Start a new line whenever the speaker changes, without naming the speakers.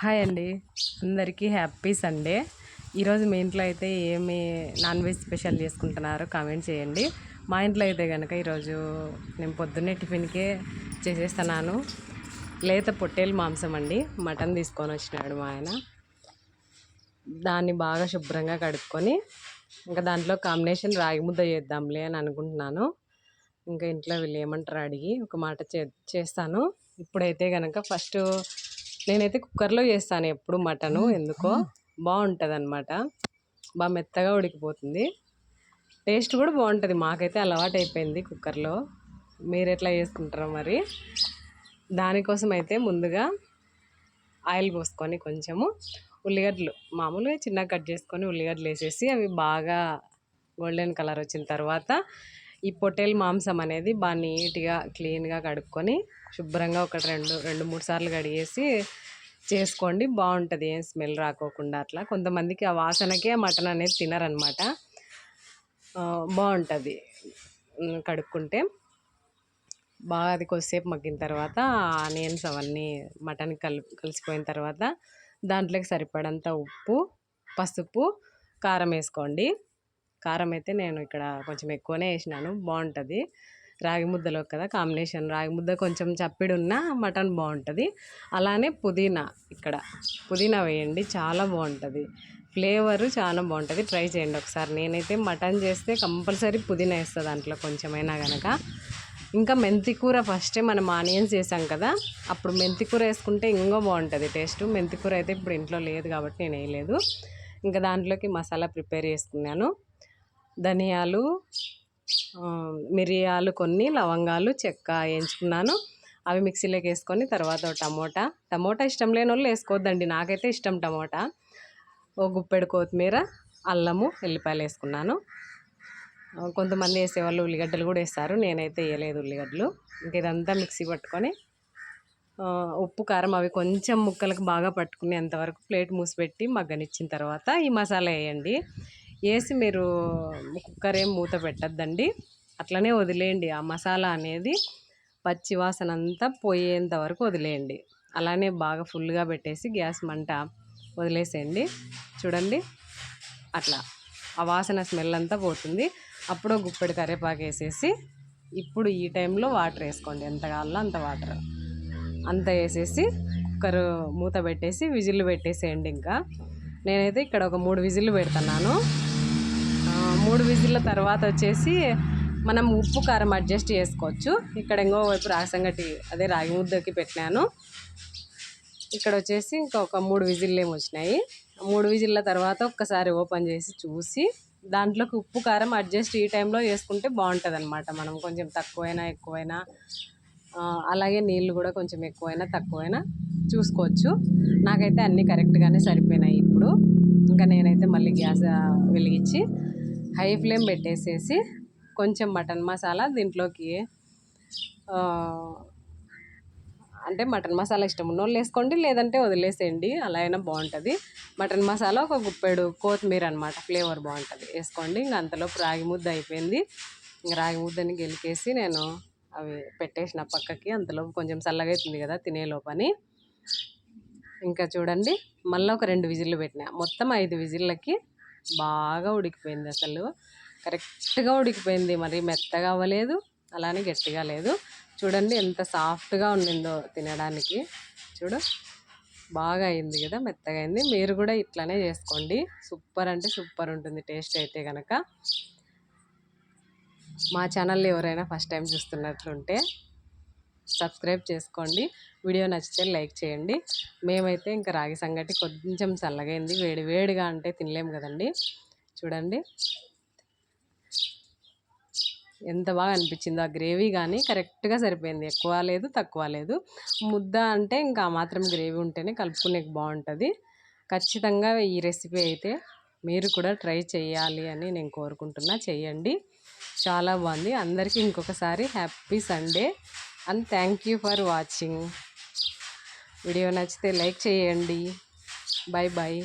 Hi అండి. అందరికీ happy Sunday. ఈరోజు మీ ఇంట్లో అయితే ఏమి నాన్ వెజ్ స్పెషల్ చేసుకుంటున్నారో కామెంట్ చేయండి. మా ఇంట్లో అయితే కనుక ఈరోజు నేను పొద్దున్నే టిఫిన్కే చేసేస్తున్నాను. లేత పొట్టేలు మాంసం అండి. మటన్ తీసుకొని వచ్చినాడు మా ఆయన. దాన్ని బాగా శుభ్రంగా కడుక్కొని ఇంకా దాంట్లో కాంబినేషన్ రాగి ముద్ద చేద్దాంలే అని అనుకుంటున్నాను. ఇంకా ఇంట్లో వీళ్ళు ఏమంటారు అడిగి ఒక మాట చే చేస్తాను. ఇప్పుడైతే కనుక ఫస్ట్ నేనైతే కుక్కర్లో చేస్తాను ఎప్పుడు మటను ఎందుకో. బాగుంటుంది అనమాట బాగా మెత్తగా ఉడికిపోతుంది. టేస్ట్ కూడా బాగుంటుంది. మాకైతే అలవాటు అయిపోయింది కుక్కర్లో. మీరు ఎట్లా చేసుకుంటారో మరి. దానికోసం అయితే ముందుగా ఆయిల్ పోసుకొని కొంచెము ఉల్లిగడ్డలు మామూలుగా చిన్నగా కట్ చేసుకొని ఉల్లిగడ్డలు వేసేసి అవి బాగా గోల్డెన్ కలర్ వచ్చిన తర్వాత ఈ పొట్టేల్ మాంసం అనేది బాగా నీట్గా క్లీన్గా కడుక్కొని శుభ్రంగా ఒక రెండు రెండు మూడు సార్లు కడిగేసి చేసుకోండి. బాగుంటుంది. ఏం స్మెల్ రాకోకుండా అట్లా. కొంతమందికి ఆ వాసనకే మటన్ అనేది తినరనమాట. బాగుంటుంది. కడుక్కుంటే. బాగా అది కొద్దిసేపు మగ్గిన తర్వాత ఆనియన్స్ అవన్నీ మటన్ కలి కలిసిపోయిన తర్వాత దాంట్లోకి సరిపడంత ఉప్పు పసుపు కారం వేసుకోండి. కారం అయితే నేను ఇక్కడ కొంచెం ఎక్కువనే వేసినాను. బాగుంటుంది రాగి ముద్దలో కదా కాంబినేషన్. రాగి ముద్ద కొంచెం చప్పిడి ఉన్న మటన్ బాగుంటుంది అలానే పుదీనా ఇక్కడ. పుదీనా వేయండి. చాలా బాగుంటుంది ఫ్లేవర్ చాలా బాగుంటుంది ట్రై చేయండి ఒకసారి. నేనైతే మటన్ చేస్తే కంపల్సరీ పుదీనా వేస్తుంది దాంట్లో కొంచెమైనా కనుక ఇంకా మెంతి కూర ఫస్టే మనం ఆనియన్స్ చేసాం కదా అప్పుడు మెంతి కూర వేసుకుంటే ఇంకో బాగుంటుంది టేస్ట్. మెంతి కూర అయితే ఇప్పుడు ఇంట్లో లేదు కాబట్టి నేను వేయలేదు. ఇంకా దాంట్లోకి మసాలా ప్రిపేర్ చేసుకున్నాను. ధనియాలు మిరియాలు కొన్ని లవంగాలు చెక్క వేయించుకున్నాను. అవి మిక్సీలోకి వేసుకొని తర్వాత టమోటా. టమోటా ఇష్టం లేని వాళ్ళు వేసుకోవద్దండి. నాకైతే ఇష్టం టమోటా. ఓ గుప్పెడు కొత్తిమీర అల్లము ఎల్లిపాయలు వేసుకున్నాను. కొంతమంది వేసేవాళ్ళు ఉల్లిగడ్డలు కూడా వేస్తారు. నేనైతే వేయలేదు ఉల్లిగడ్డలు. ఇంక ఇదంతా మిక్సీ పట్టుకొని ఉప్పు కారం అవి కొంచెం ముక్కలకు బాగా పట్టుకునేంతవరకు ప్లేట్ మూసిపెట్టి మగ్గనిచ్చిన తర్వాత ఈ మసాలా వేయండి. వేసి మీరు కుక్కర్ ఏం మూత పెట్టద్దండి. అట్లనే వదిలేయండి. ఆ మసాలా అనేది పచ్చి వాసన అంతా పోయేంత వరకు వదిలేయండి. అలానే బాగా ఫుల్గా పెట్టేసి గ్యాస్ మంట వదిలేసేయండి. చూడండి. అట్లా. ఆ వాసన స్మెల్ అంతా పోతుంది. అప్పుడు గుప్పెడు కరివేపాకు వేసేసి ఇప్పుడు ఈ టైంలో వాటర్ వేసుకోండి. ఎంత కావాలో అంత వాటర్. అంత వేసేసి కుక్కర్ మూత పెట్టేసి విజిల్లు పెట్టేసేయండి ఇంకా. నేనైతే ఇక్కడ ఒక మూడు విజిల్లు పెడుతున్నాను. మూడు విజిల్ల తర్వాత వచ్చేసి మనం ఉప్పు కారం అడ్జస్ట్ చేసుకోవచ్చు. ఇక్కడ ఇంకో వైపు రాసంగటి అదే రాగి ముద్దకి పెట్టినాను. ఇక్కడ వచ్చేసి ఇంకొక మూడు విజిల్లు ఏమి వచ్చినాయి. మూడు విజిల్ల తర్వాత ఒక్కసారి ఓపెన్ చేసి చూసి దాంట్లోకి ఉప్పు కారం అడ్జస్ట్ ఈ టైంలో వేసుకుంటే బాగుంటుంది అనమాట మనం కొంచెం తక్కువైనా ఎక్కువైనా అలాగే నీళ్ళు కూడా కొంచెం ఎక్కువైనా తక్కువైనా చూసుకోవచ్చు. నాకైతే అన్నీ కరెక్ట్గానే సరిపోయినాయి ఇప్పుడు. ఇంకా నేనైతే మళ్ళీ గ్యాస్ వెలిగించి హై ఫ్లేమ్ పెట్టేసేసి కొంచెం మటన్ మసాలా దీంట్లోకి అంటే మటన్ మసాలా ఇష్టం ఉన్న వాళ్ళు వేసుకోండి లేదంటే వదిలేసేయండి అలా అయినా బాగుంటుంది. మటన్ మసాలా ఒక గుప్పెడు కొత్తిమీర అనమాట ఫ్లేవర్ బాగుంటుంది. వేసుకోండి ఇంక అంతలోపు రాగి ముద్ద అయిపోయింది. రాగి ముద్దని గెలికేసి నేను అవి పెట్టేసిన పక్కకి అంతలోపు కొంచెం చల్లగా అవుతుంది కదా తినేలోపని ఇంకా చూడండి మళ్ళీ ఒక రెండు విజిల్లు పెట్టినా మొత్తం ఐదు విజిల్లకి బాగా ఉడికిపోయింది అసలు. కరెక్ట్గా ఉడికిపోయింది. మరి మెత్తగా అవ్వలేదు అలానే గట్టిగా లేదు. చూడండి ఎంత సాఫ్ట్గా ఉండిందో తినడానికి. చూడు బాగా అయింది కదా మెత్తగా అయింది. మీరు కూడా ఇట్లానే చేసుకోండి. సూపర్ అంటే సూపర్ ఉంటుంది టేస్ట్ అయితే కనుక మా ఛానల్ ఎవరైనా ఫస్ట్ టైం చూస్తున్నట్లుంటే సబ్స్క్రైబ్ చేసుకోండి. వీడియో నచ్చితే లైక్ చేయండి. మేమైతే ఇంకా రాగి సంగటి కొంచెం చల్లగైంది వేడి వేడిగా అంటే తినలేము కదండి. చూడండి. ఎంత బాగా అనిపించిందో. ఆ గ్రేవీ కానీ కరెక్ట్గా సరిపోయింది. ఎక్కువ లేదు తక్కువ లేదు. ముద్ద అంటే ఇంకా మాత్రం గ్రేవీ ఉంటేనే కలుపుకునేకి బాగుంటుంది. ఖచ్చితంగా ఈ రెసిపీ అయితే మీరు కూడా ట్రై చేయాలి అని నేను కోరుకుంటున్నా. చేయండి. చాలా బాగుంది. అందరికీ ఇంకొకసారి happy Sunday. And thank you for watching video నచ్చితే లైక్ చేయండి. Bye bye